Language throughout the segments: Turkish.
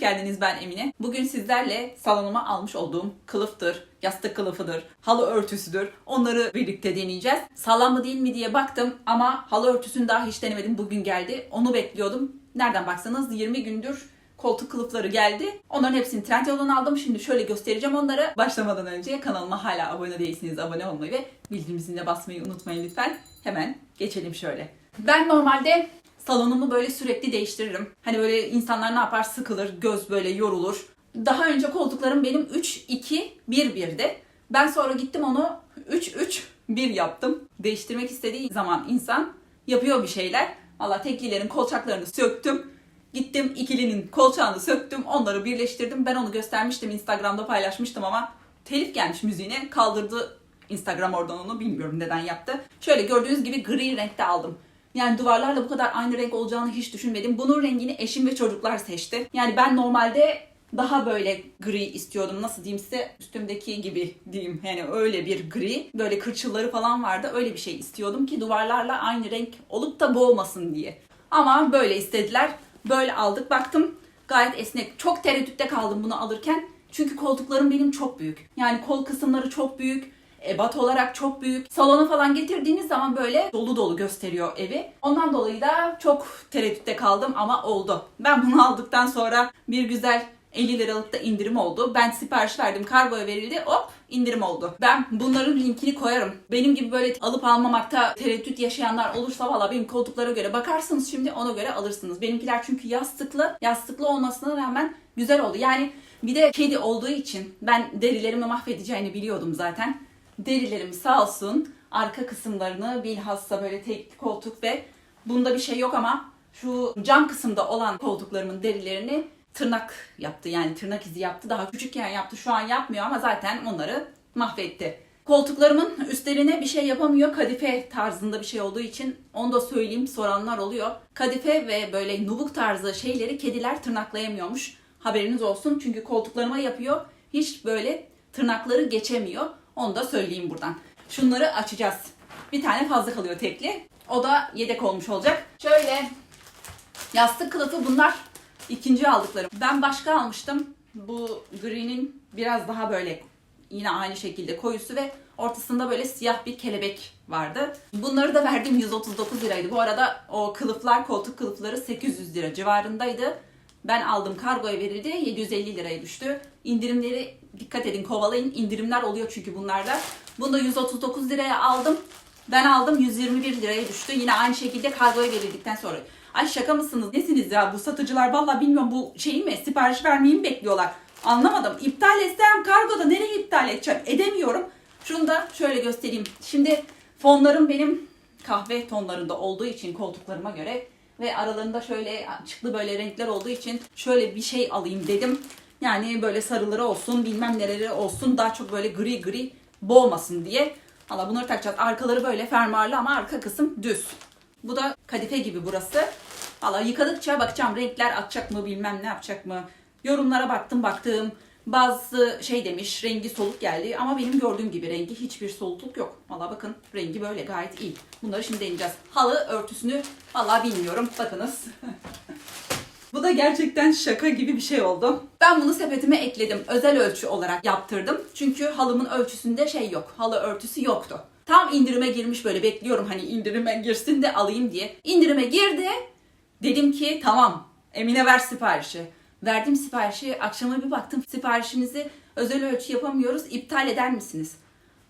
geldiniz ben Emine. Bugün sizlerle salonuma almış olduğum kılıftır, yastık kılıfıdır, halı örtüsüdür. Onları birlikte deneyeceğiz. Sağlam mı değil mi diye baktım ama halı örtüsünü daha hiç denemedim. Bugün geldi. Onu bekliyordum. Nereden baksanız 20 gündür koltuk kılıfları geldi. Onların hepsini Trendyol'dan aldım. Şimdi şöyle göstereceğim onları. Başlamadan önce kanalıma hala abone değilseniz abone olmayı ve bildirim ziline basmayı unutmayın lütfen. Hemen geçelim şöyle. Ben normalde salonumu böyle sürekli değiştiririm. Hani böyle insanlar ne yapar sıkılır, göz böyle yorulur. Daha önce koltuklarım benim 3-2-1-1'di. Ben sonra gittim onu 3-3-1 yaptım. Değiştirmek istediği zaman insan yapıyor bir şeyler. Valla teklilerin kolçaklarını söktüm. Gittim ikilinin kolçağını söktüm. Onları birleştirdim. Ben onu göstermiştim. Instagram'da paylaşmıştım ama telif gelmiş müziğine. Kaldırdı Instagram oradan onu. Bilmiyorum neden yaptı. Şöyle gördüğünüz gibi gri renkte aldım. Yani duvarlarla bu kadar aynı renk olacağını hiç düşünmedim. Bunun rengini eşim ve çocuklar seçti. Yani ben normalde daha böyle gri istiyordum. Nasıl diyeyim size üstümdeki gibi diyeyim. Yani öyle bir gri. Böyle kırçılları falan vardı. Öyle bir şey istiyordum ki duvarlarla aynı renk olup da boğmasın diye. Ama böyle istediler. Böyle aldık. Baktım gayet esnek. Çok tereddütte kaldım bunu alırken. Çünkü koltuklarım benim çok büyük. Yani kol kısımları çok büyük. Ebat olarak çok büyük. Salona falan getirdiğiniz zaman böyle dolu dolu gösteriyor evi. Ondan dolayı da çok tereddütte kaldım ama oldu. Ben bunu aldıktan sonra bir güzel 50 liralık da indirim oldu. Ben sipariş verdim, kargoya verildi. Hop indirim oldu. Ben bunların linkini koyarım. Benim gibi böyle alıp almamakta tereddüt yaşayanlar olursa valla benim koltuklara göre bakarsınız şimdi ona göre alırsınız. Benimkiler çünkü yastıklı. Yastıklı olmasına rağmen güzel oldu. Yani bir de kedi olduğu için ben derilerimi mahvedeceğini biliyordum zaten. Derilerim sağ olsun arka kısımlarını bilhassa böyle tek koltuk ve bunda bir şey yok ama şu cam kısımda olan koltuklarımın derilerini tırnak yaptı. Yani tırnak izi yaptı. Daha küçükken yaptı. Şu an yapmıyor ama zaten onları mahvetti. Koltuklarımın üstlerine bir şey yapamıyor. Kadife tarzında bir şey olduğu için onu da söyleyeyim soranlar oluyor. Kadife ve böyle nubuk tarzı şeyleri kediler tırnaklayamıyormuş. Haberiniz olsun çünkü koltuklarıma yapıyor. Hiç böyle tırnakları geçemiyor. Onu da söyleyeyim buradan. Şunları açacağız. Bir tane fazla kalıyor tekli. O da yedek olmuş olacak. Şöyle yastık kılıfı bunlar ikinci aldıklarım. Ben başka almıştım. Bu green'in biraz daha böyle yine aynı şekilde koyusu ve ortasında böyle siyah bir kelebek vardı. Bunları da verdim 139 liraydı. Bu arada o kılıflar, koltuk kılıfları 800 lira civarındaydı. Ben aldım kargoya verildi 750 liraya düştü. İndirimleri dikkat edin kovalayın. İndirimler oluyor çünkü bunlarda. Bunu da 139 liraya aldım. Ben aldım 121 liraya düştü. Yine aynı şekilde kargoya verildikten sonra. Ay şaka mısınız? Nesiniz ya bu satıcılar? Vallahi bilmiyorum bu şeyi mi sipariş vermeyi mi bekliyorlar? Anlamadım. İptal etsem kargoda nereye iptal edeceğim? Edemiyorum. Şunu da şöyle göstereyim. Şimdi fonlarım benim kahve tonlarında olduğu için koltuklarıma göre ve aralarında şöyle açıklı böyle renkler olduğu için şöyle bir şey alayım dedim. Yani böyle sarıları olsun bilmem neleri olsun daha çok böyle gri gri boğmasın diye. Valla bunları takacağız. Arkaları böyle fermuarlı ama arka kısım düz. Bu da kadife gibi burası. Valla yıkadıkça bakacağım renkler atacak mı bilmem ne yapacak mı. Yorumlara baktım baktım. Bazı şey demiş rengi soluk geldi ama benim gördüğüm gibi rengi hiçbir solukluk yok. Valla bakın rengi böyle gayet iyi. Bunları şimdi deneyeceğiz. Halı örtüsünü valla bilmiyorum. Bakınız. Bu da gerçekten şaka gibi bir şey oldu. Ben bunu sepetime ekledim. Özel ölçü olarak yaptırdım. Çünkü halımın ölçüsünde şey yok. Halı örtüsü yoktu. Tam indirime girmiş böyle bekliyorum hani indirime girsin de alayım diye. İndirime girdi. Dedim ki tamam Emine ver siparişi. Verdim siparişi. Akşama bir baktım siparişinizi özel ölçü yapamıyoruz. İptal eder misiniz?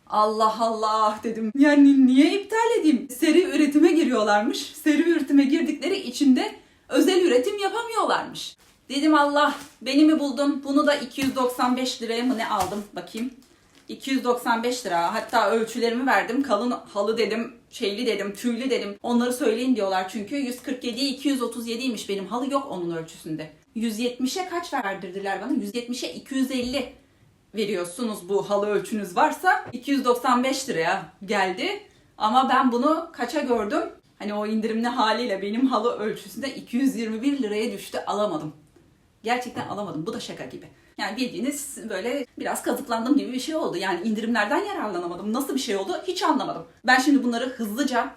Allah Allah dedim. Yani niye iptal edeyim? Seri üretime giriyorlarmış. Seri üretime girdikleri içinde özel üretim yapamıyorlarmış. Dedim Allah beni mi buldun? Bunu da 295 liraya mı ne aldım? Bakayım. 295 lira. Hatta ölçülerimi verdim. Kalın halı dedim, şeyli dedim, tüylü dedim. Onları söyleyin diyorlar çünkü 147'ye 237'ymiş benim halı yok onun ölçüsünde. 170'e kaç verdirdiler bana? 170'e 250 veriyorsunuz bu halı ölçünüz varsa 295 liraya geldi. Ama ben bunu kaça gördüm? Hani o indirimli haliyle benim halı ölçüsünde 221 liraya düştü alamadım. Gerçekten alamadım. Bu da şaka gibi. Yani bildiğiniz böyle biraz kazıklandım gibi bir şey oldu. Yani indirimlerden yararlanamadım. Nasıl bir şey oldu hiç anlamadım. Ben şimdi bunları hızlıca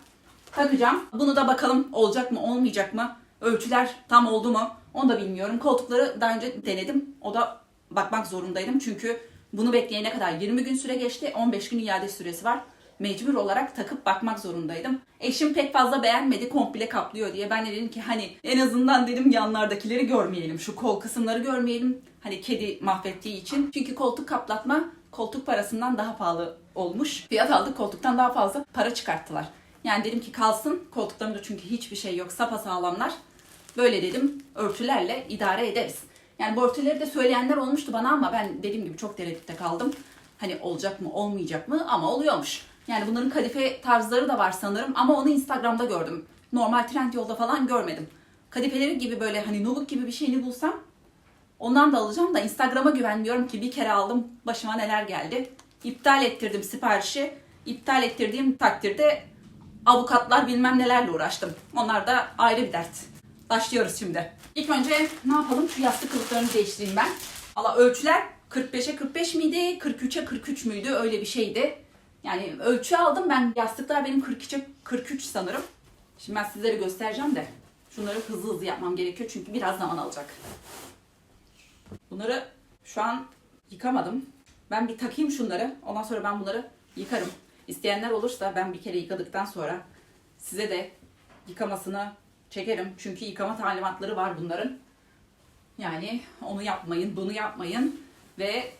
takacağım. Bunu da bakalım olacak mı olmayacak mı? Ölçüler tam oldu mu? Onu da bilmiyorum. Koltukları daha önce denedim. O da bakmak zorundaydım. Çünkü bunu bekleyene kadar 20 gün süre geçti. 15 gün iade süresi var. Mecbur olarak takıp bakmak zorundaydım. Eşim pek fazla beğenmedi komple kaplıyor diye. Ben de dedim ki hani en azından dedim yanlardakileri görmeyelim. Şu kol kısımları görmeyelim. Hani kedi mahvettiği için. Çünkü koltuk kaplatma koltuk parasından daha pahalı olmuş. Fiyat aldık koltuktan daha fazla para çıkarttılar. Yani dedim ki kalsın koltuklarımda çünkü hiçbir şey yok sapasağlamlar. Böyle dedim örtülerle idare ederiz. Yani bu örtüleri de söyleyenler olmuştu bana ama ben dediğim gibi çok tereddütte kaldım. Hani olacak mı olmayacak mı ama oluyormuş. Yani bunların kadife tarzları da var sanırım ama onu Instagram'da gördüm. Normal Trendyol'da falan görmedim. Kadifeleri gibi böyle hani nubuk gibi bir şeyini bulsam ondan da alacağım da Instagram'a güvenmiyorum ki bir kere aldım başıma neler geldi. İptal ettirdim siparişi. İptal ettirdiğim takdirde avukatlar bilmem nelerle uğraştım. Onlar da ayrı bir dert. Başlıyoruz şimdi. İlk önce ne yapalım? Şu yastık kılıflarını değiştireyim ben. Allah ölçüler 45'e 45 miydi? 43'e 43 müydü? Öyle bir şeydi. Yani ölçü aldım ben. Yastıklar benim 43'e 43 sanırım. Şimdi ben sizlere göstereceğim de. Şunları hızlı hızlı yapmam gerekiyor çünkü biraz zaman alacak. Bunları şu an yıkamadım. Ben bir takayım şunları. Ondan sonra ben bunları yıkarım. İsteyenler olursa ben bir kere yıkadıktan sonra size de yıkamasını çekerim. Çünkü yıkama talimatları var bunların. Yani onu yapmayın, bunu yapmayın ve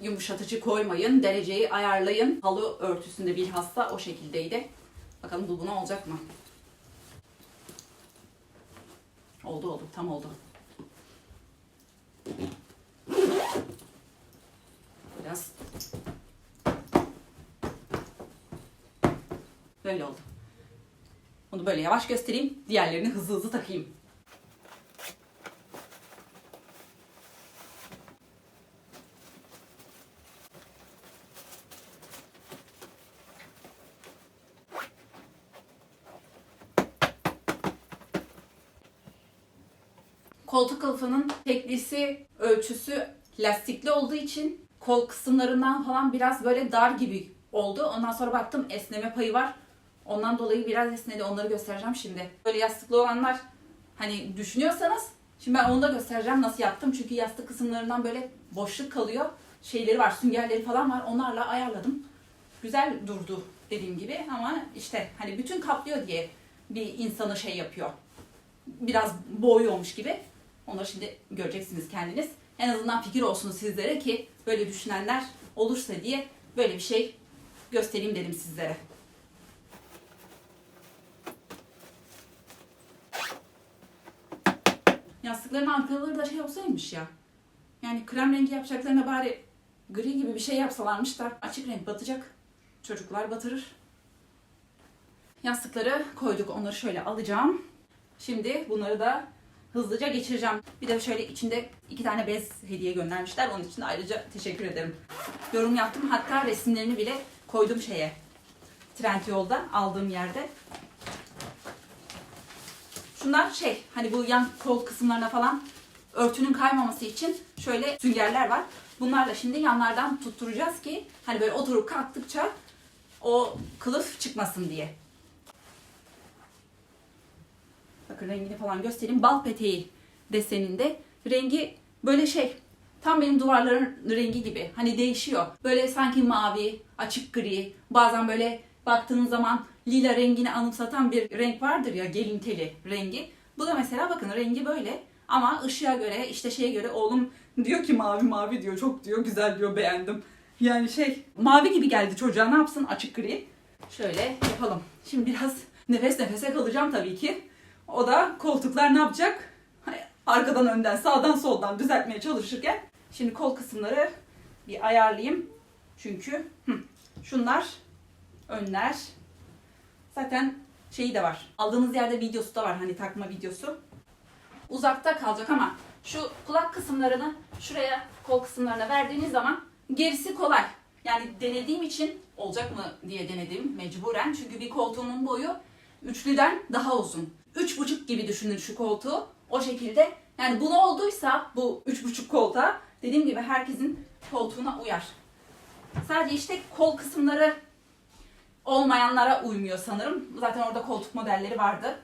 yumuşatıcı koymayın, dereceyi ayarlayın. Halı örtüsünde bilhassa o şekildeydi. Bakalım bu buna olacak mı? Oldu oldu, tam oldu. Biraz böyle oldu. Onu böyle yavaş göstereyim. Diğerlerini hızlı hızlı takayım. Koltuk kılıfının teklisi, ölçüsü lastikli olduğu için kol kısımlarından falan biraz böyle dar gibi oldu. Ondan sonra baktım esneme payı var. Ondan dolayı biraz esnedi. Onları göstereceğim şimdi. Böyle yastıklı olanlar hani düşünüyorsanız şimdi ben onu da göstereceğim nasıl yaptım. Çünkü yastık kısımlarından böyle boşluk kalıyor. Şeyleri var, süngerleri falan var. Onlarla ayarladım. Güzel durdu dediğim gibi ama işte hani bütün kaplıyor diye bir insanı şey yapıyor. Biraz boğuyormuş gibi. Onları şimdi göreceksiniz kendiniz. En azından fikir olsun sizlere ki böyle düşünenler olursa diye böyle bir şey göstereyim dedim sizlere. Yastıkların arkaları da şey olsaymış ya. Yani krem rengi yapacaklarına bari gri gibi bir şey yapsalarmış da açık renk batacak. Çocuklar batırır. Yastıkları koyduk. Onları şöyle alacağım. Şimdi bunları da hızlıca geçireceğim. Bir de şöyle içinde iki tane bez hediye göndermişler. Onun için ayrıca teşekkür ederim. Yorum yaptım. Hatta resimlerini bile koydum şeye. Trendyol'da aldığım yerde. Şunlar şey hani bu yan kol kısımlarına falan örtünün kaymaması için şöyle süngerler var. Bunlarla şimdi yanlardan tutturacağız ki hani böyle oturup kalktıkça o kılıf çıkmasın diye. Bakın rengini falan göstereyim. Bal peteği deseninde. Rengi böyle şey tam benim duvarların rengi gibi. Hani değişiyor. Böyle sanki mavi, açık gri, bazen böyle baktığınız zaman lila rengini anımsatan bir renk vardır ya gelin teli rengi. Bu da mesela bakın rengi böyle ama ışığa göre işte şeye göre oğlum diyor ki mavi mavi diyor çok diyor güzel diyor beğendim. Yani şey mavi gibi geldi çocuğa ne yapsın açık gri. Şöyle yapalım. Şimdi biraz nefes nefese kalacağım tabii ki. O da koltuklar ne yapacak? Arkadan önden sağdan soldan düzeltmeye çalışırken şimdi kol kısımları bir ayarlayayım. Çünkü hı, şunlar önler. Zaten şeyi de var. Aldığınız yerde videosu da var hani takma videosu. Uzakta kalacak ama şu kulak kısımlarını şuraya kol kısımlarına verdiğiniz zaman gerisi kolay. Yani denediğim için olacak mı diye denedim mecburen. Çünkü bir koltuğumun boyu üçlüden daha uzun. Üç buçuk gibi düşünün şu koltuğu. O şekilde yani bunu olduysa bu üç buçuk koltuğa dediğim gibi herkesin koltuğuna uyar. Sadece işte kol kısımları olmayanlara uymuyor sanırım. Zaten orada koltuk modelleri vardı.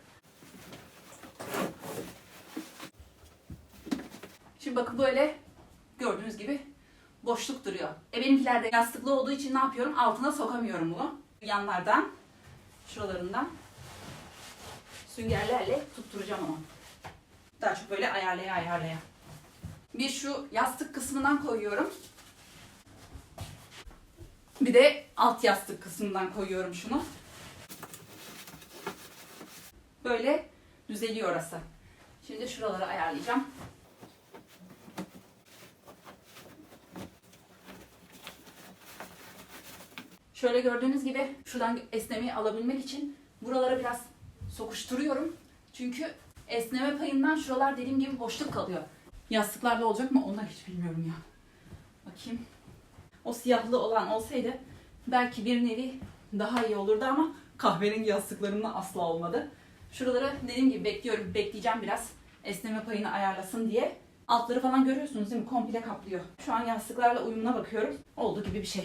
Şimdi bakın böyle gördüğünüz gibi boşluk duruyor. E benimkiler de yastıklı olduğu için ne yapıyorum? Altına sokamıyorum bunu. Yanlardan, şuralarından süngerlerle tutturacağım onu. Daha çok böyle ayarlaya ayarlaya. Bir şu yastık kısmından koyuyorum. Bir de alt yastık kısmından koyuyorum şunu. Böyle düzeliyor orası. Şimdi şuraları ayarlayacağım. Şöyle gördüğünüz gibi şuradan esnemeyi alabilmek için buralara biraz sokuşturuyorum. Çünkü esneme payından şuralar dediğim gibi boşluk kalıyor. Yastıklarda olacak mı da hiç bilmiyorum ya. Bakayım. O siyahlı olan olsaydı belki bir nevi daha iyi olurdu ama kahverengi yastıklarımla asla olmadı. Şuraları dediğim gibi bekliyorum. Bekleyeceğim biraz. Esneme payını ayarlasın diye. Altları falan görüyorsunuz değil mi? Komple kaplıyor. Şu an yastıklarla uyumuna bakıyorum. Olduğu gibi bir şey.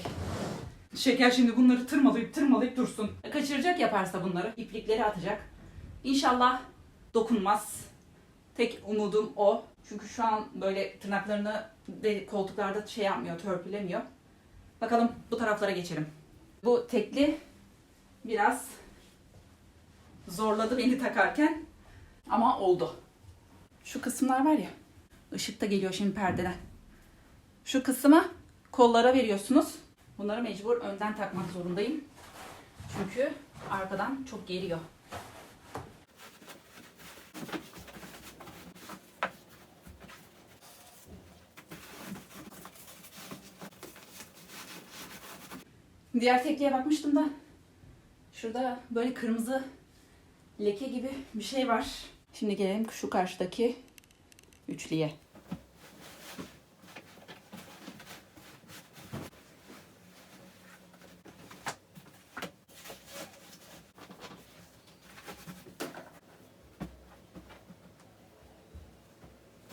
Şeker şimdi bunları tırmalayıp tırmalayıp dursun. Kaçıracak yaparsa bunları. iplikleri atacak. İnşallah dokunmaz. Tek umudum o. Çünkü şu an böyle tırnaklarını de koltuklarda şey yapmıyor, törpülemiyor. Bakalım bu taraflara geçelim. Bu tekli biraz zorladı beni takarken ama oldu. Şu kısımlar var ya, ışık da geliyor şimdi perdeden. Şu kısmı kollara veriyorsunuz. Bunları mecbur önden takmak zorundayım. Çünkü arkadan çok geliyor. Diğer tekliğe bakmıştım da şurada böyle kırmızı leke gibi bir şey var. Şimdi gelelim şu karşıdaki üçlüye.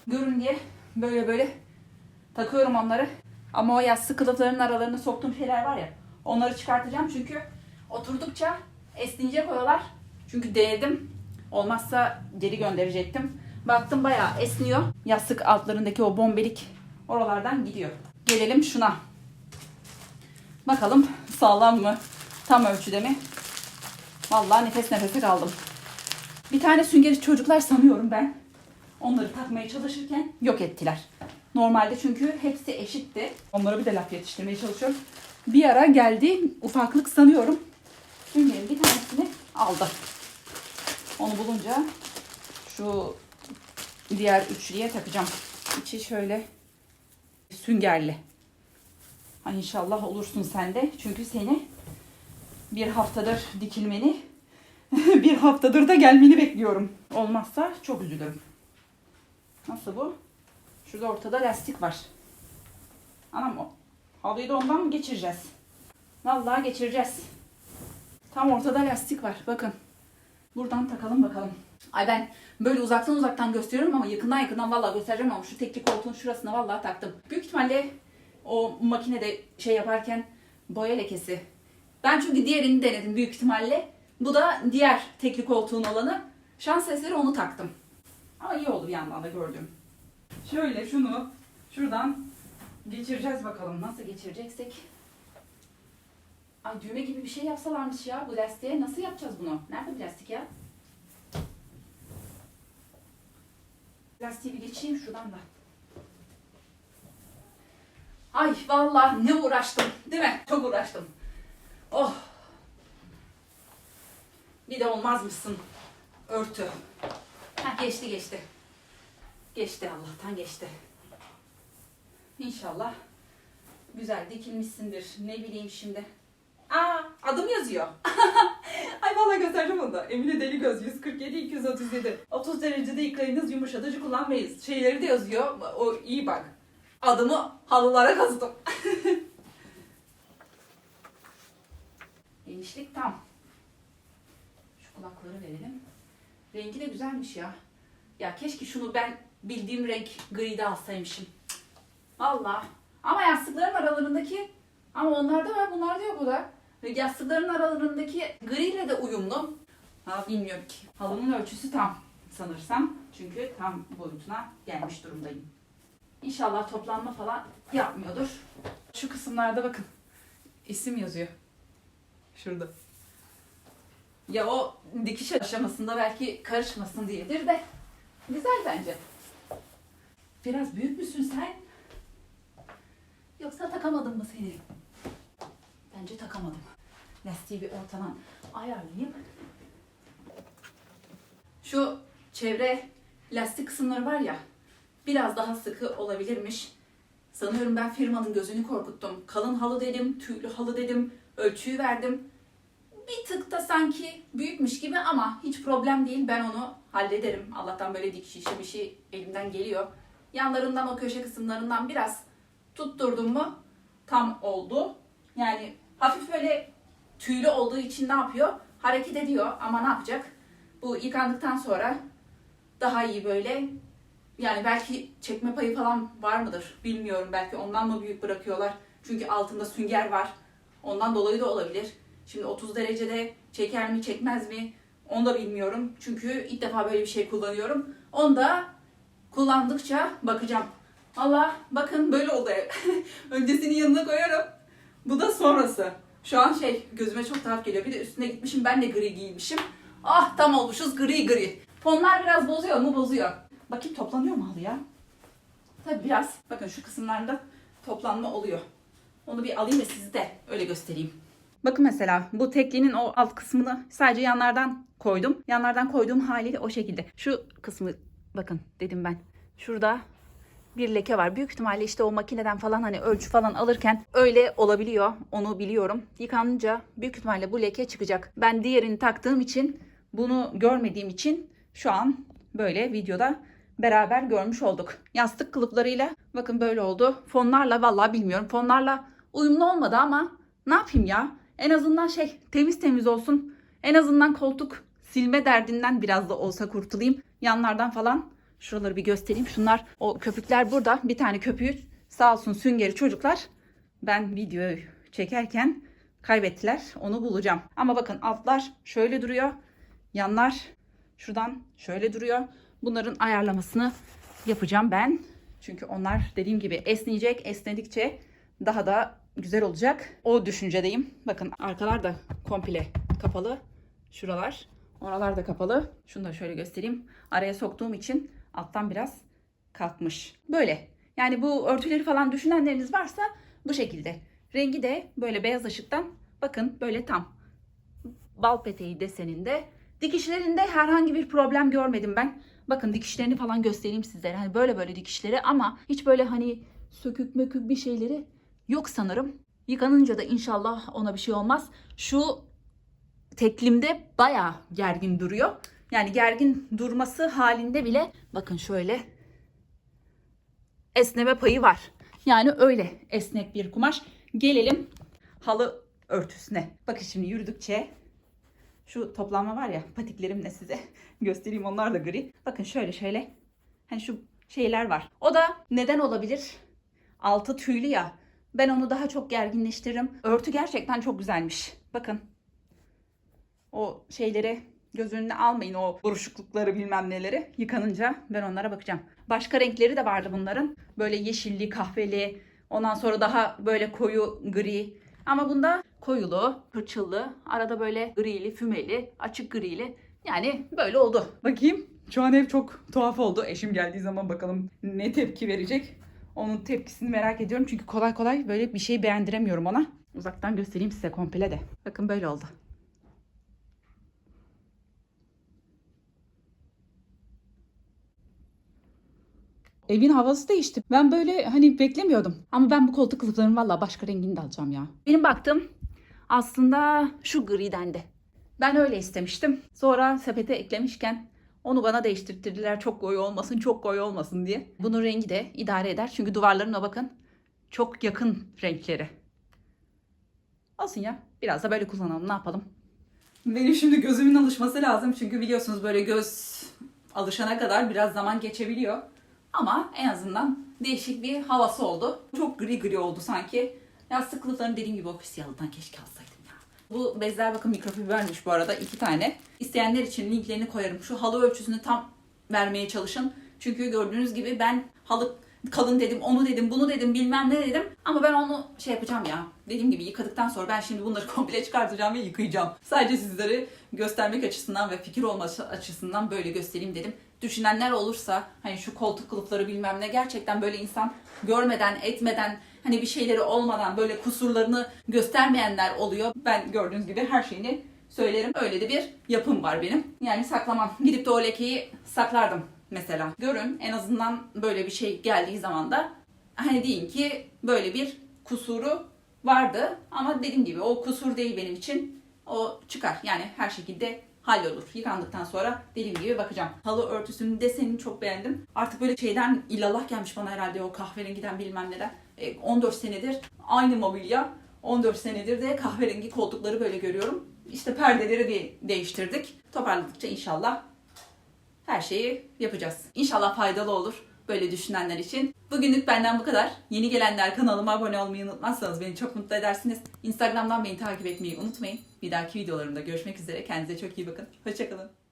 Görün diye böyle böyle takıyorum onları. Ama o yastık kılıflarının aralarına soktuğum şeyler var ya onları çıkartacağım çünkü oturdukça esneyecek oralar. Çünkü denedim. Olmazsa geri gönderecektim. Baktım bayağı esniyor. Yastık altlarındaki o bombelik oralardan gidiyor. Gelelim şuna. Bakalım sağlam mı? Tam ölçüde mi? Vallahi nefes nefese kaldım. Bir tane süngeri çocuklar sanıyorum ben. Onları takmaya çalışırken yok ettiler. Normalde çünkü hepsi eşitti. Onlara bir de laf yetiştirmeye çalışıyorum. Bir ara geldi ufaklık sanıyorum. Süngerin bir tanesini aldı. Onu bulunca şu diğer üçlüye takacağım. İçi şöyle süngerli. Ay inşallah olursun sen de. Çünkü seni bir haftadır dikilmeni, bir haftadır da gelmeni bekliyorum. Olmazsa çok üzülürüm. Nasıl bu? Şurada ortada lastik var. Anam o. Halıyı da ondan mı geçireceğiz? Vallahi geçireceğiz. Tam ortada lastik var. Bakın. Buradan takalım bakalım. Ay ben böyle uzaktan uzaktan gösteriyorum ama yakından yakından vallahi göstereceğim ama şu tekli koltuğun şurasına vallahi taktım. Büyük ihtimalle o makinede şey yaparken boya lekesi. Ben çünkü diğerini denedim büyük ihtimalle. Bu da diğer tekli koltuğun olanı. Şans eseri onu taktım. Ama iyi oldu bir yandan da gördüğüm. Şöyle şunu şuradan geçireceğiz bakalım. Nasıl geçireceksek. Ay düğme gibi bir şey yapsalarmış ya bu lastiğe. Nasıl yapacağız bunu? Nerede bu lastik ya? Lastiği bir geçeyim şuradan da. Ay vallahi ne uğraştım değil mi? Çok uğraştım. Oh. Bir de olmaz mısın? Örtü. Ha geçti geçti. Geçti Allah'tan geçti. İnşallah güzel dikilmişsindir. Ne bileyim şimdi. Aa adım yazıyor. Ay vallahi göstereceğim onu da. Emine Deli Göz 147 237. 30 derecede yıkayınız yumuşatıcı kullanmayız. Şeyleri de yazıyor. O iyi bak. Adımı halılara kazıdım. Genişlik tam. Şu kulakları verelim. Rengi de güzelmiş ya. Ya keşke şunu ben bildiğim renk gride alsaymışım. Valla. Ama yastıkların aralarındaki ama onlarda var bunlarda yok bu da. Yastıkların aralarındaki griyle de uyumlu. Ha, bilmiyorum ki. Halının ölçüsü tam sanırsam. Çünkü tam boyutuna gelmiş durumdayım. İnşallah toplanma falan yapmıyordur. Şu kısımlarda bakın. isim yazıyor. Şurada. Ya o dikiş aşamasında belki karışmasın diyedir de. Güzel bence. Biraz büyük müsün sen? Yoksa takamadın mı seni? Bence takamadım. Lastiği bir ortadan ayarlayayım. Şu çevre lastik kısımları var ya biraz daha sıkı olabilirmiş. Sanıyorum ben firmanın gözünü korkuttum. Kalın halı dedim, tüylü halı dedim, ölçüyü verdim. Bir tık da sanki büyükmüş gibi ama hiç problem değil. Ben onu hallederim. Allah'tan böyle dikiş işi bir şey elimden geliyor. Yanlarından o köşe kısımlarından biraz tutturdum mu tam oldu. Yani hafif böyle tüylü olduğu için ne yapıyor? Hareket ediyor ama ne yapacak? Bu yıkandıktan sonra daha iyi böyle yani belki çekme payı falan var mıdır bilmiyorum. Belki ondan mı büyük bırakıyorlar? Çünkü altında sünger var. Ondan dolayı da olabilir. Şimdi 30 derecede çeker mi çekmez mi onu da bilmiyorum. Çünkü ilk defa böyle bir şey kullanıyorum. Onu da kullandıkça bakacağım. Allah bakın böyle oldu. Öncesini yanına koyarım. Bu da sonrası. Şu an şey gözüme çok tuhaf geliyor. Bir de üstüne gitmişim ben de gri giymişim. Ah tam olmuşuz gri gri. Fonlar biraz bozuyor mu? Bozuyor. Bakayım toplanıyor mu halı ya? Tabii biraz. Bakın şu kısımlarda toplanma oluyor. Onu bir alayım da size de öyle göstereyim. Bakın mesela bu tekliğinin o alt kısmını sadece yanlardan koydum. Yanlardan koyduğum haliyle o şekilde. Şu kısmı bakın dedim ben. Şurada bir leke var. Büyük ihtimalle işte o makineden falan hani ölçü falan alırken öyle olabiliyor. Onu biliyorum. Yıkanınca büyük ihtimalle bu leke çıkacak. Ben diğerini taktığım için bunu görmediğim için şu an böyle videoda beraber görmüş olduk. Yastık kılıflarıyla bakın böyle oldu. Fonlarla vallahi bilmiyorum. Fonlarla uyumlu olmadı ama ne yapayım ya? En azından şey temiz temiz olsun. En azından koltuk silme derdinden biraz da olsa kurtulayım. Yanlardan falan şuraları bir göstereyim. Şunlar o köpükler burada. Bir tane köpüğü sağ olsun süngeri çocuklar. Ben videoyu çekerken kaybettiler. Onu bulacağım. Ama bakın altlar şöyle duruyor. Yanlar şuradan şöyle duruyor. Bunların ayarlamasını yapacağım ben. Çünkü onlar dediğim gibi esneyecek. Esnedikçe daha da güzel olacak. O düşüncedeyim. Bakın arkalar da komple kapalı. Şuralar. Oralar da kapalı. Şunu da şöyle göstereyim. Araya soktuğum için alttan biraz kalkmış. Böyle. Yani bu örtüleri falan düşünenleriniz varsa bu şekilde. Rengi de böyle beyaz ışıktan bakın böyle tam. Bal peteği deseninde. Dikişlerinde herhangi bir problem görmedim ben. Bakın dikişlerini falan göstereyim sizlere. Hani böyle böyle dikişleri ama hiç böyle hani sökük mökük bir şeyleri yok sanırım. Yıkanınca da inşallah ona bir şey olmaz. Şu teklimde bayağı gergin duruyor. Yani gergin durması halinde bile bakın şöyle esneme payı var. Yani öyle esnek bir kumaş. Gelelim halı örtüsüne. Bakın şimdi yürüdükçe şu toplanma var ya patiklerimle size göstereyim onlar da gri. Bakın şöyle şöyle hani şu şeyler var. O da neden olabilir? Altı tüylü ya. Ben onu daha çok gerginleştiririm. Örtü gerçekten çok güzelmiş. Bakın. O şeyleri göz önüne almayın o buruşuklukları bilmem neleri. Yıkanınca ben onlara bakacağım. Başka renkleri de vardı bunların. Böyle yeşilli, kahveli, ondan sonra daha böyle koyu gri. Ama bunda koyulu, pırçıllı, arada böyle grili, fümeli, açık grili. Yani böyle oldu. Bakayım. Şu an ev çok tuhaf oldu. Eşim geldiği zaman bakalım ne tepki verecek. Onun tepkisini merak ediyorum. Çünkü kolay kolay böyle bir şey beğendiremiyorum ona. Uzaktan göstereyim size komple de. Bakın böyle oldu. Evin havası değişti. Ben böyle hani beklemiyordum. Ama ben bu koltuk kılıflarının valla başka rengini de alacağım ya. Benim baktım aslında şu griden de. Ben öyle istemiştim. Sonra sepete eklemişken onu bana değiştirdiler. Çok koyu olmasın, çok koyu olmasın diye. Bunun rengi de idare eder. Çünkü duvarlarına bakın. Çok yakın renkleri. Olsun ya. Biraz da böyle kullanalım. Ne yapalım? Benim şimdi gözümün alışması lazım. Çünkü biliyorsunuz böyle göz alışana kadar biraz zaman geçebiliyor. Ama en azından değişik bir havası oldu. Çok gri gri oldu sanki. Yastık kılıflarını dediğim gibi ofis yalıdan keşke alsaydım ya. Bu bezler bakın mikrofibermiş bu arada iki tane. İsteyenler için linklerini koyarım. Şu halı ölçüsünü tam vermeye çalışın. Çünkü gördüğünüz gibi ben halı kalın dedim, onu dedim, bunu dedim, bilmem ne dedim. Ama ben onu şey yapacağım ya. Dediğim gibi yıkadıktan sonra ben şimdi bunları komple çıkartacağım ve yıkayacağım. Sadece sizleri göstermek açısından ve fikir olması açısından böyle göstereyim dedim. Düşünenler olursa hani şu koltuk kılıfları bilmem ne gerçekten böyle insan görmeden, etmeden hani bir şeyleri olmadan böyle kusurlarını göstermeyenler oluyor. Ben gördüğünüz gibi her şeyini söylerim. Öyle de bir yapım var benim. Yani saklamam. Gidip de o lekeyi saklardım mesela. Görün en azından böyle bir şey geldiği zaman da hani deyin ki böyle bir kusuru vardı ama dediğim gibi o kusur değil benim için. O çıkar. Yani her şekilde hallolur. Yıkandıktan sonra dediğim gibi bakacağım. Halı örtüsünün desenini çok beğendim. Artık böyle şeyden illallah gelmiş bana herhalde o kahverengiden bilmem neden. E, 14 senedir aynı mobilya. 14 senedir de kahverengi koltukları böyle görüyorum. İşte perdeleri de değiştirdik. Toparladıkça inşallah her şeyi yapacağız. İnşallah faydalı olur böyle düşünenler için. Bugünlük benden bu kadar. Yeni gelenler kanalıma abone olmayı unutmazsanız beni çok mutlu edersiniz. Instagram'dan beni takip etmeyi unutmayın. Bir dahaki videolarımda görüşmek üzere. Kendinize çok iyi bakın. Hoşçakalın.